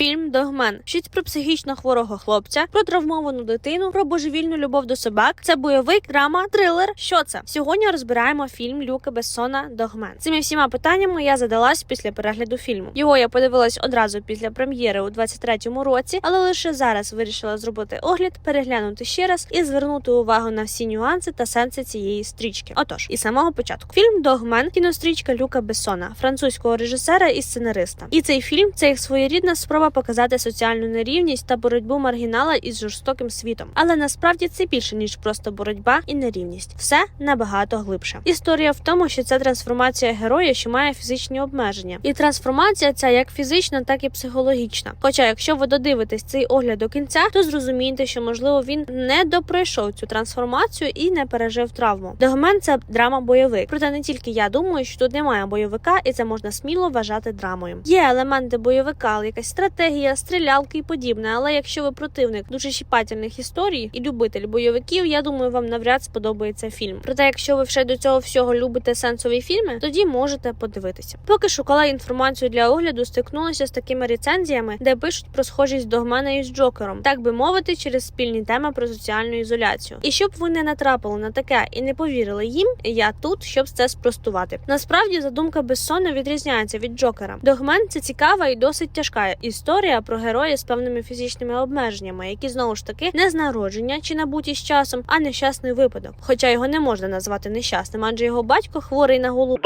Фільм Догмен вчить про психічно хворого хлопця, про травмовану дитину, про божевільну любов до собак. Це бойовик, драма, трилер. Що це? Сьогодні розбираємо фільм Люка Бессона Догмен. Цими всіма питаннями я задалась після перегляду фільму. Його я подивилась одразу після прем'єри у 23-му році, але лише зараз вирішила зробити огляд, переглянути ще раз і звернути увагу на всі нюанси та сенси цієї стрічки. Отож, із самого початку фільм Догмен кінострічка Люка Бессона, французького режисера і сценариста. І цей фільм це як своєрідна спроба показати соціальну нерівність та боротьбу маргінала із жорстоким світом. Але насправді це більше ніж просто боротьба і нерівність. Все набагато глибше. Історія в тому, що це трансформація героя, що має фізичні обмеження, і трансформація ця як фізична, так і психологічна. Хоча, якщо ви додивитесь цей огляд до кінця, то зрозумієте, що можливо він не допройшов цю трансформацію і не пережив травму. Догмен це драма бойовик. Проте не тільки я думаю, що тут немає бойовика, і це можна сміло вважати драмою. Є елементи бойовика, але якась стратегія, стрілялки і подібне. Але якщо ви противник дуже щіпательних історій і любитель бойовиків, я думаю, вам навряд сподобається фільм. Проте, якщо ви ще до цього всього любите сенсові фільми, тоді можете подивитися. Поки шукала інформацію для огляду, стикнулася з такими рецензіями, де пишуть про схожість Догмена із Джокером, так би мовити, через спільні теми про соціальну ізоляцію. І щоб ви не натрапили на таке і не повірили їм, я тут, щоб це спростувати. Насправді задумка Бессона відрізняється від Джокера. Догмен це цікава і досить тяжка історія про героя з певними фізичними обмеженнями, які знову ж таки не з народження чи набуті з часом, а нещасний випадок. Хоча його не можна назвати нещасним, адже його батько хворий на голову.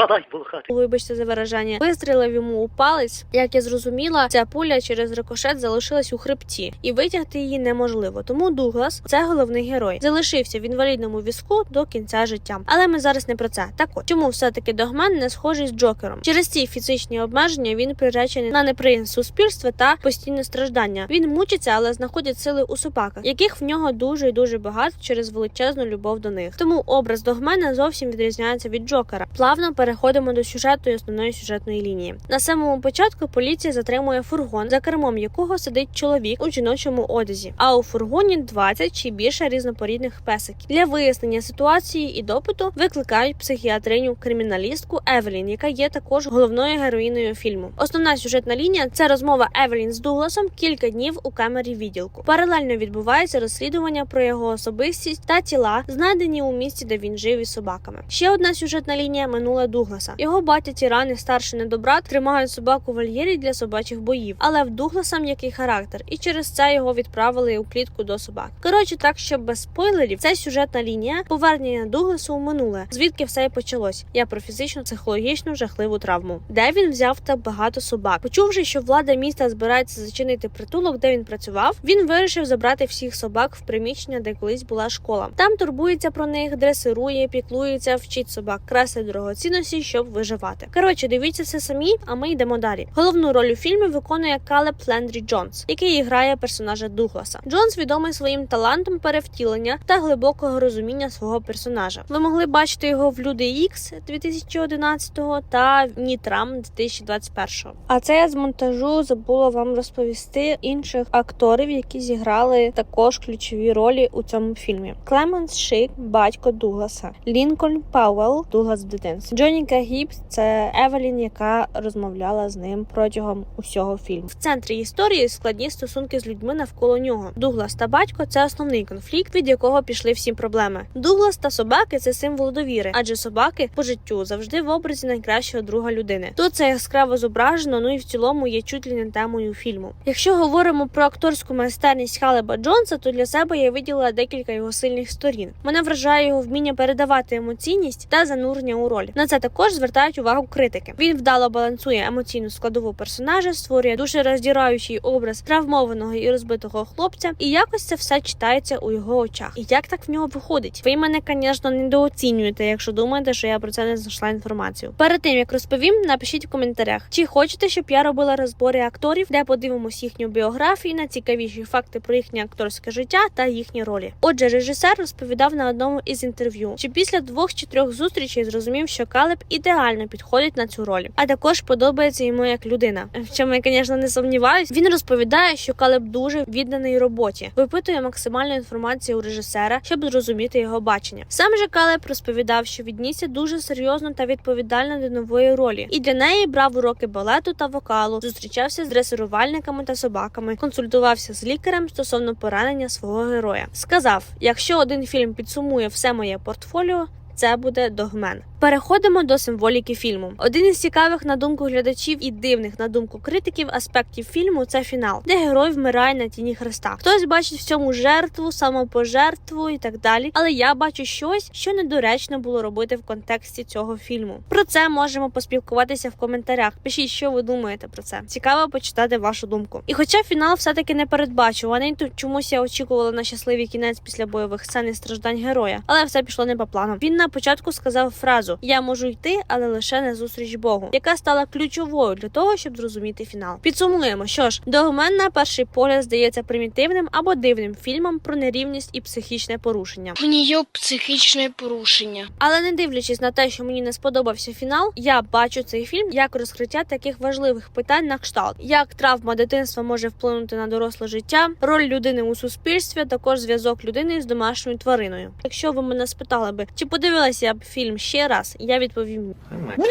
Вибачте за виражання, вистрілив йому у палець. Як я зрозуміла, ця пуля через рикошет залишилась у хребті, і витягти її неможливо. Тому Дуглас, це головний герой, залишився в інвалідному візку до кінця життя. Але ми зараз не про це. Так от чому все таки Догмен не схожий з Джокером? Через ці фізичні обмеження він приречений на неприємність суспільства та постійне страждання. Він мучиться, але знаходить сили у собаках, яких в нього дуже і дуже багато через величезну любов до них. Тому образ Догмена зовсім відрізняється від Джокера. Плавно переходимо до сюжету і основної сюжетної лінії. На самому початку поліція затримує фургон, за кермом якого сидить чоловік у жіночому одязі. А у фургоні 20 чи більше різнопорідних песиків. Для вияснення ситуації і допиту викликають психіатриню криміналістку Евелін, яка є також головною героїною фільму. Основна сюжетна лінія це розмова Евелін з Дугласом кілька днів у камері відділку. Паралельно відбувається розслідування про його особистість та тіла, знайдені у місці, де він жив із собаками. Ще одна сюжетна лінія минула Дугласа. Його батя тіран і старший недобрат тримають собаку в вольєрі для собачих боїв, але в Дугласа м'який характер, і через це його відправили у клітку до собак. Коротше, так що без спойлерів, це сюжетна лінія повернення Дугласу у минуле, звідки все і почалось. Я про фізичну психологічну жахливу травму, де він взяв так багато собак. Почувши, що влада міста збирається зачинити притулок, де він працював, він вирішив забрати всіх собак в приміщення, де колись була школа. Там турбується про них, дресирує, піклується, вчить собак, красить дорогоцінності, щоб виживати. Коротше, дивіться все самі, а ми йдемо далі. Головну роль у фільмі виконує Калеб Лендрі Джонс, який грає персонажа Дугласа. Джонс відомий своїм талантом перевтілення та глибокого розуміння свого персонажа. Ви могли бачити його в Люди Ікс 2011 та Нітрам 2021. А це я з монтажу забула вам розповісти інших акторів, які зіграли також ключові ролі у цьому фільмі. Клеменс Шик, батько Дугласа, Лінкольн Пауелл, Дуглас в дитинстві. Джоніка Гібс це Евелін, яка розмовляла з ним протягом усього фільму. В центрі історії складні стосунки з людьми навколо нього. Дуглас та батько це основний конфлікт, від якого пішли всі проблеми. Дуглас та собаки це символ довіри, адже собаки по життю завжди в образі найкращого друга людини. Тут це яскраво зображено, ну і в цілому є чуть ли не темою фільму. Якщо говоримо про акторську майстерність Халеба Джонса, то для себе я виділила декілька його сильних сторін. Мене вражає його вміння передавати емоційність та занурення у роль. На це також звертають увагу критики. Він вдало балансує емоційну складову персонажа, створює дуже роздіраючий образ травмованого і розбитого хлопця, і якось це все читається у його очах. І як так в нього виходить? Ви мене, звісно, недооцінюєте, якщо думаєте, що я про це не знайшла інформацію. Перед тим як розповім, напишіть в коментарях, чи хочете, щоб я робила розбори акторів, де подивимось їхню біографію, найцікавіші факти про їхнє акторське життя та їхні ролі. Отже, режисер розповідав на одному із інтерв'ю, що після двох чи трьох зустрічей зрозумів, що Калеб ідеально підходить на цю роль, а також подобається йому як людина. В чому я, звісно, не сумніваюсь. Він розповідає, що Калеб дуже відданий роботі, випитує максимальну інформацію у режисера, щоб зрозуміти його бачення. Сам же Калеб розповідав, що віднісся дуже серйозно та відповідально до нової ролі, і для неї брав уроки балету та вокалу, зустрічався з дресируванням рятувальниками та собаками, консультувався з лікарем стосовно поранення свого героя. Сказав: якщо один фільм підсумує все моє портфоліо. Це буде догмен. Переходимо до символіки фільму. Один із цікавих на думку глядачів і дивних на думку критиків аспектів фільму це фінал, де герой вмирає на тіні Христа. Хтось бачить в цьому жертву, самопожертву і так далі. Але я бачу щось, що недоречно було робити в контексті цього фільму. Про це можемо поспілкуватися в коментарях. Пишіть, що ви думаєте про це. Цікаво почитати вашу думку. І хоча фінал все-таки не передбачуваний, то чомусь я очікувала на щасливий кінець після бойових сцен і страждань героя, але все пішло не по плану. Він на початку сказав фразу: Я можу йти, але лише на зустріч Богу, яка стала ключовою для того, щоб зрозуміти фінал. Підсумуємо, що ж, догмен на перший погляд здається примітивним або дивним фільмом про нерівність і психічне порушення. У нее психічне порушення. Але не дивлячись на те, що мені не сподобався фінал, я бачу цей фільм як розкриття таких важливих питань на кшталт, як травма дитинства може вплинути на доросле життя, роль людини у суспільстві, також зв'язок людини з домашньою твариною. Якщо ви мене спитали би, чи подивилася я б фільм ще раз, я відповім ні.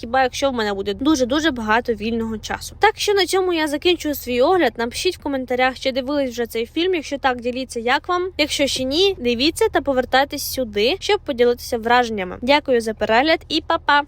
Хіба якщо в мене буде дуже дуже багато вільного часу. Так що на цьому я закінчую свій огляд. Напишіть в коментарях, чи дивились вже цей фільм. Якщо так, діліться як вам. Якщо ще ні, дивіться та повертайтесь сюди, щоб поділитися враженнями. Дякую за перегляд і па-па!